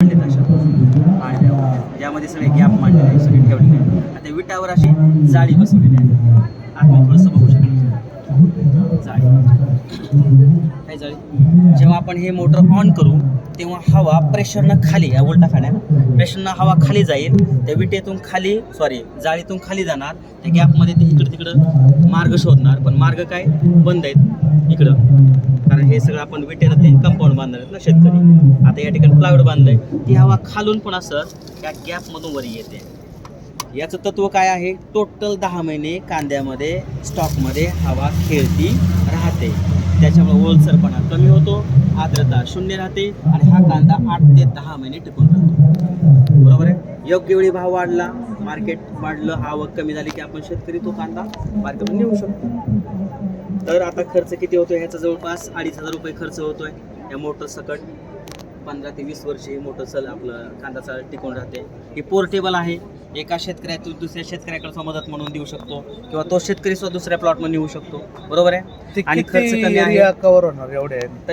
मांडलेत अशा यामध्ये सगळे गॅप मांडलेले आहे सगळे ठेवलेले आहे आता विटावर अशी जाळी बसवलेली आहे. आतमध्ये थोडंसं बघू शकतो. जाळी. काय जाळी? जेव्हा आपण हे मोटर ऑन करू तेव्हा हवा प्रेशरनं खाली या उलटा खाण्या प्रेशरनं हवा खाली जाईल. त्या विटेतून खाली सॉरी जाळीतून खाली जाणार. त्या गॅपमध्ये ते इकडं तिकडं मार्ग शोधणार. पण मार्ग काय? बंद आहेत इकडं. कारण हे सगळं आपण विटेनं ते कंपाऊंड बांधणार आहेत ना शेतकरी. आता या ठिकाणी प्लायवूड बांधलंय. ती हवा खालून पण असं त्या गॅपमधून वर येते. याचं तत्व काय आहे? टोटल दहा महिने कांद्यामध्ये स्टॉकमध्ये हवा खेळती राहते. त्याच्यामुळे ओलसरपणा कमी होतो आर्द्रता शून्य राहते आणि हा कांदा आठ ते दहा महिने टिकून राहतो. बरोबर आहे? योग्य वेळी भाव वाढला मार्केट वाढलं आवक कमी झाली की आपण शेतकरी तो कांदा मार्केटमध्ये नेऊ शकतो. तर आता खर्च किती होतोय? ह्याचा जवळपास अडीच हजार रुपये खर्च होतोय. या मोटर सकट पंधरा ते वीस वर्षे मोठं चल आपलं कांदाचा टिकून राहते. ही पोर्टेबल आहे. एका शेतकऱ्यातून दुसऱ्या शेतकऱ्याकडे मदत म्हणून देऊ शकतो. किंवा तो शेतकरी सुद्धा दुसऱ्या प्लॉटमध्ये नेऊ शकतो. बरोबर आहे? आणि खर्च कमी आहे. cover होणार एवढे? तर